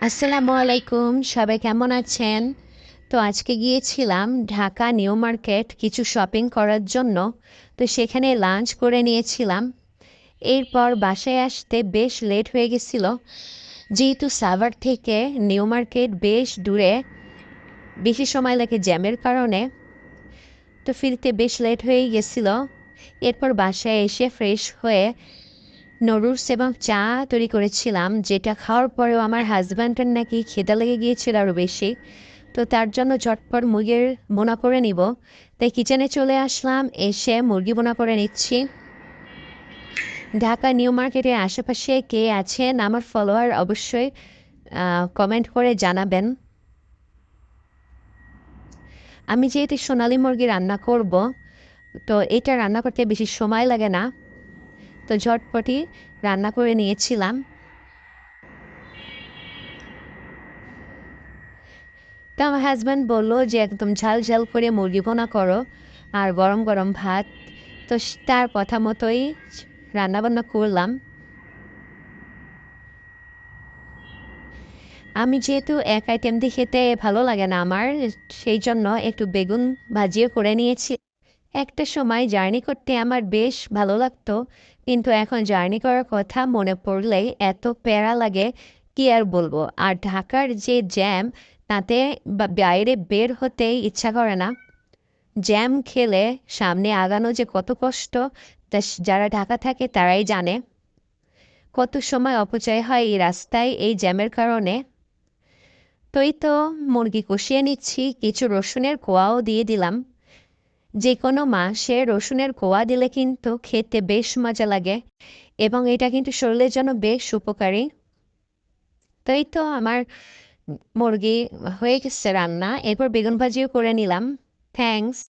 আসসালামু আলাইকুম সবাই কেমন আছেন? তো আজকে গিয়েছিলাম ঢাকা নিউ মার্কেট কিছু শপিং করার জন্য। তো সেখানে লাঞ্চ করে নিয়েছিলাম। এরপর বাসায় আসতে বেশ লেট হয়ে গেছিল। যেহেতু সাভার থেকে নিউ মার্কেট বেশ দূরে, বেশি সময় লাগে জ্যামের কারণে। তো ফিরতে বেশ লেট হয়ে গেছিল। এরপর বাসায় এসে ফ্রেশ হয়ে নুডলস এবং চা তৈরি করেছিলাম, যেটা খাওয়ার পরেও আমার হাজব্যান্ডের নাকি খিদা লেগে গিয়েছিল আরও বেশি। তো তার জন্য ঝটপট মুরগির বোনা করে নিব। তাই কিচেনে চলে আসলাম, এসে মুরগি বোনা করে নিচ্ছি। ঢাকা নিউ মার্কেটের আশেপাশে কে আছেন আমার ফলোয়ার অবশ্যই কমেন্ট করে জানাবেন। আমি যেহেতু সোনালি মুরগি রান্না করব, তো এটা রান্না করতে বেশি সময় লাগে না। তো ঝটপটি রান্না করে নিয়েছিলাম। তো আমার হাজব্যান্ড বলল যে, একদম ঝাল ঝাল করে মুরগি ভোনা করো আর গরম গরম ভাত। তো তার কথা মতোই রান্নাবান্না করলাম। আমি যেহেতু এক আইটেম দিয়ে খেতে ভালো লাগে না আমার, সেই জন্য একটু বেগুন ভাজিও করে নিয়েছি। একটা সময় জার্নি করতে আমার বেশ ভালো লাগতো, কিন্তু এখন জার্নি করার কথা মনে পড়লেই এত প্যারা লাগে, কি আর বলব? আর ঢাকার যে জ্যাম, তাতে বাইরে বের হতেই ইচ্ছা করে না। জ্যাম খেলে সামনে আগানো যে কত কষ্ট, তা যারা ঢাকা থাকে তারাই জানে। কত সময় অপচয় হয় এই রাস্তায়, এই জ্যামের কারণে। তো এই তো মুরগি কষিয়ে নিচ্ছি, কিছু রসুনের কোয়াও দিয়ে দিলাম। যে কোনো মাসে রসুনের কোয়া দিলে কিন্তু খেতে বেশ মজা লাগে এবং এটা কিন্তু শরীরের জন্য বেশ উপকারী। তাই তো আমার মুরগি হয়ে গেছে রান্না। এরপর বেগুন ভাজিও করে নিলাম। থ্যাংকস